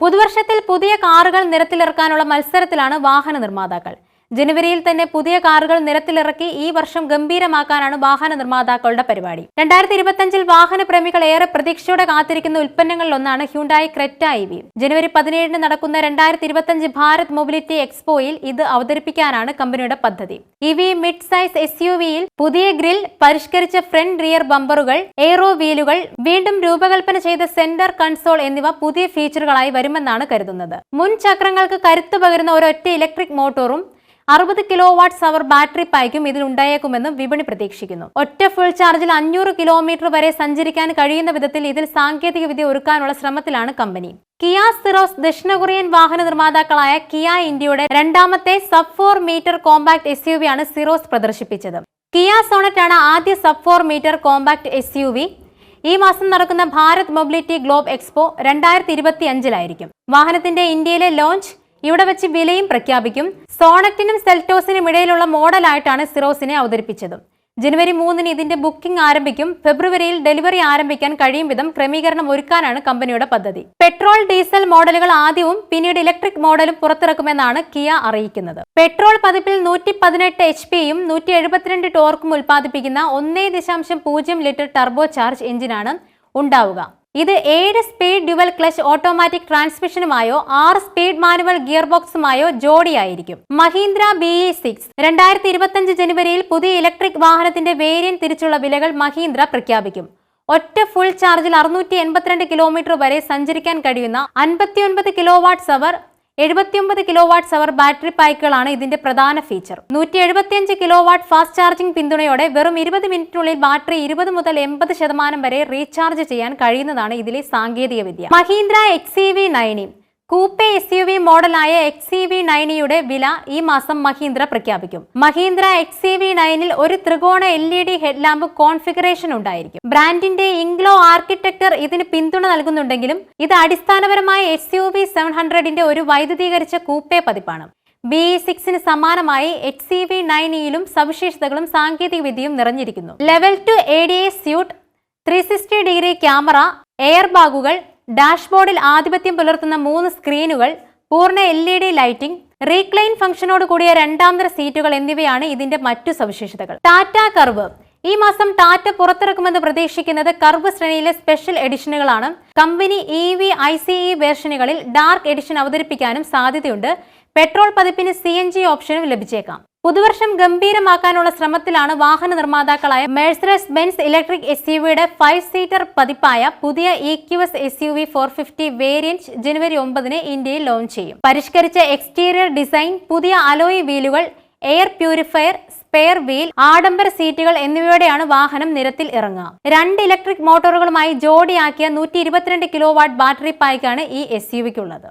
പുതുവർഷത്തിൽ പുതിയ കാറുകൾ നിരത്തിലിറക്കാനുള്ള മത്സരത്തിലാണ് വാഹന നിർമ്മാതാക്കൾ. ജനുവരിയിൽ തന്നെ പുതിയ കാറുകൾ നിരത്തിലിറക്കി ഈ വർഷം ഗംഭീരമാക്കാനാണ് വാഹന നിർമ്മാതാക്കളുടെ പരിപാടി. രണ്ടായിരത്തി ഇരുപത്തിയഞ്ചിൽ വാഹന പ്രേമികൾ ഏറെ പ്രതീക്ഷയോടെ കാത്തിരിക്കുന്ന ഉൽപ്പന്നങ്ങളിലൊന്നാണ് ഹ്യുണ്ടായി ക്രെറ്റ ഐ വി. ജനുവരി പതിനേഴിന് നടക്കുന്ന രണ്ടായിരത്തി ഇരുപത്തിയഞ്ച് ഭാരത് മൊബിലിറ്റി എക്സ്പോയിൽ ഇത് അവതരിപ്പിക്കാനാണ് കമ്പനിയുടെ പദ്ധതി. E V mid size S U വിയിൽ പുതിയ ഗ്രിൽ പരിഷ്കരിച്ച ഫ്രണ്ട് റിയർ ബമ്പറുകൾ എയ്റോ വീലുകൾ വീണ്ടും രൂപകൽപ്പന ചെയ്ത സെന്റർ കൺസോൾ എന്നിവ പുതിയ ഫീച്ചറുകളായി വരുമെന്നാണ് കരുതുന്നത്. മുൻ ചക്രങ്ങൾക്ക് കരുത്തു പകരുന്ന ഒരൊറ്റ ഇലക്ട്രിക് മോട്ടോറും അറുപത് കിലോ വാട്ട്സ് അവർ ബാറ്ററി പായ്ക്കും ഇതിൽ ഉണ്ടായേക്കുമെന്നും വിപണി പ്രതീക്ഷിക്കുന്നു. ഒറ്റ ഫുൾ ചാർജിൽ അഞ്ഞൂറ് കിലോമീറ്റർ വരെ സഞ്ചരിക്കാൻ കഴിയുന്ന വിധത്തിൽ ഇതിൽ സാങ്കേതിക വിദ്യ ഒരുക്കാനുള്ള ശ്രമത്തിലാണ് കമ്പനി. കിയ സിറോസ് ദക്ഷിണ കൊറിയൻ വാഹന നിർമ്മാതാക്കളായ കിയ ഇന്ത്യയുടെ രണ്ടാമത്തെ sub four metre compact S U V ആണ് സിറോസ് പ്രദർശിപ്പിച്ചത്. കിയ സോണറ്റ് ആണ് ആദ്യ sub four metre compact S U V ഈ മാസം നടക്കുന്ന ഭാരത് മൊബിലിറ്റി ഗ്ലോബ് എക്സ്പോ രണ്ടായിരത്തി ഇരുപത്തി അഞ്ചിലായിരിക്കും വാഹനത്തിന്റെ ഇന്ത്യയിലെ ലോഞ്ച് ഇവിടെ വെച്ച് വിലയും പ്രഖ്യാപിക്കും. സോണറ്റിനും സെൽറ്റോസിനും ഇടയിലുള്ള മോഡലായിട്ടാണ് സിറോസിനെ അവതരിപ്പിച്ചത്. ജനുവരി മൂന്നിന് ഇതിന്റെ ബുക്കിംഗ് ആരംഭിക്കും. ഫെബ്രുവരിയിൽ ഡെലിവറി ആരംഭിക്കാൻ കഴിയും വിധം ക്രമീകരണം ഒരുക്കാനാണ് കമ്പനിയുടെ പദ്ധതി. പെട്രോൾ ഡീസൽ മോഡലുകൾ ആദ്യവും പിന്നീട് ഇലക്ട്രിക് മോഡലും പുറത്തിറക്കുമെന്നാണ് കിയ അറിയിക്കുന്നത്. പെട്രോൾ പതിപ്പിൽ നൂറ്റി പതിനെട്ട് എച്ച് പിയും നൂറ്റി എഴുപത്തിരണ്ട് ടോർക്കും ഉൽപ്പാദിപ്പിക്കുന്ന ഒന്നേ ദശാംശം പൂജ്യം ലിറ്റർ ടർബോ ചാർജ് എഞ്ചിനാണ് ഉണ്ടാവുക. ഇത് ഏഴ് സ്പീഡ് ഡ്യുവൽ ക്ലച്ച് ഓട്ടോമാറ്റിക് ട്രാൻസ്മിഷനുമായോ ആറ് സ്പീഡ് മാനുവൽ ഗിയർ ബോക്സുമായോ ജോഡിയായിരിക്കും. മഹീന്ദ്ര ബി ഇ സിക്സ് രണ്ടായിരത്തി ഇരുപത്തിയഞ്ച് ജനുവരിയിൽ പുതിയ ഇലക്ട്രിക് വാഹനത്തിന്റെ വേരിയന്റ് തിരിച്ചുള്ള വിലകൾ മഹീന്ദ്ര പ്രഖ്യാപിക്കും. ഒറ്റ ഫുൾ ചാർജിൽ അറുന്നൂറ്റി എൺപത്തിരണ്ട് കിലോമീറ്റർ വരെ സഞ്ചരിക്കാൻ കഴിയുന്ന അൻപത്തിയൊൻപത് കിലോ വാട്ട്സ് അവർ എഴുപത്തിയൊമ്പത് കിലോ വാട്ട്സ് അവർ ബാറ്ററി പായ്ക്കുകളാണ് ഇതിന്റെ പ്രധാന ഫീച്ചർ നൂറ്റി എഴുപത്തിയഞ്ച് കിലോ വാട്ട് ഫാസ്റ്റ് ചാർജിംഗ് പിന്തുണയോടെ വെറും ഇരുപത് മിനിറ്റിനുള്ളിൽ ബാറ്ററി ഇരുപത് മുതൽ എൺപത് ശതമാനം വരെ റീചാർജ് ചെയ്യാൻ കഴിയുന്നതാണ് ഇതിലെ സാങ്കേതിക വിദ്യ. Mahindra X E V nine e coupe S U V മോഡലായ X E V നയനിയുടെ വില ഈ മാസം മഹീന്ദ്ര പ്രഖ്യാപിക്കും. മഹീന്ദ്ര എക്സ് ഇ വി നയനിൽ ഒരു ത്രികോണ L E D headlamp configuration ഉണ്ടായിരിക്കും. ബ്രാൻഡിന്റെ ഇംഗ്ലോ ആർക്കിടെക്ചർ ഇതിന് പിന്തുണ നൽകുന്നുണ്ടെങ്കിലും ഇത് അടിസ്ഥാനപരമായി എസ് യു വി സെവൻ ഹൺഡ്രഡിന്റെ ഒരു വൈദ്യുതീകരിച്ച കൂപ്പെ പതിപ്പാണ്. ബി സിക്സിന് സമാനമായി എച്ച് സി വി നയനിയിലും സവിശേഷതകളും സാങ്കേതിക വിദ്യയും നിറഞ്ഞിരിക്കുന്നു. Level two A D A suite three sixty degree camera air ബാഗുകൾ ഡാഷ്ബോർഡിൽ ആധിപത്യം പുലർത്തുന്ന മൂന്ന് സ്ക്രീനുകൾ പൂർണ L E D lighting recline ഫംഗ്ഷനോട് കൂടിയ രണ്ടാന്തര സീറ്റുകൾ എന്നിവയാണ് ഇതിന്റെ മറ്റു സവിശേഷതകൾ. ടാറ്റ കർവ് ഈ മാസം ടാറ്റ പുറത്തിറക്കുമെന്ന് പ്രതീക്ഷിക്കുന്നത് കർവ് ശ്രേണിയിലെ സ്പെഷ്യൽ എഡിഷനുകളാണ്. Company E V I C E വേർഷനുകളിൽ dark edition അവതരിപ്പിക്കാനും സാധ്യതയുണ്ട്. പെട്രോൾ പതിപ്പിന് സി എൻ ജി ഓപ്ഷനും ലഭിച്ചേക്കാം. പുതുവർഷം ഗംഭീരമാക്കാനുള്ള ശ്രമത്തിലാണ് വാഹന നിർമ്മാതാക്കളായ Mercedes Benz electric S U വിയുടെ ഫൈവ് സീറ്റർ പതിപ്പായ പുതിയ E Q S S U V four fifty variant ജനുവരി ഒമ്പതിന് ഇന്ത്യയിൽ ലോഞ്ച് ചെയ്യും. പരിഷ്കരിച്ച എക്സ്റ്റീരിയർ ഡിസൈൻ പുതിയ അലോയി വീലുകൾ എയർ പ്യൂരിഫയർ സ്പെയർ വീൽ ആഡംബര സീറ്റുകൾ എന്നിവയോടെയാണ് വാഹനം നിരത്തിൽ ഇറങ്ങുക. രണ്ട് ഇലക്ട്രിക് മോട്ടോറുകളുമായി ജോഡിയാക്കിയ നൂറ്റി ഇരുപത്തിരണ്ട് കിലോ വാട്ട് ബാറ്ററി പായ്ക്കാണ് ഈ എസ് യു വിക്കുള്ളത്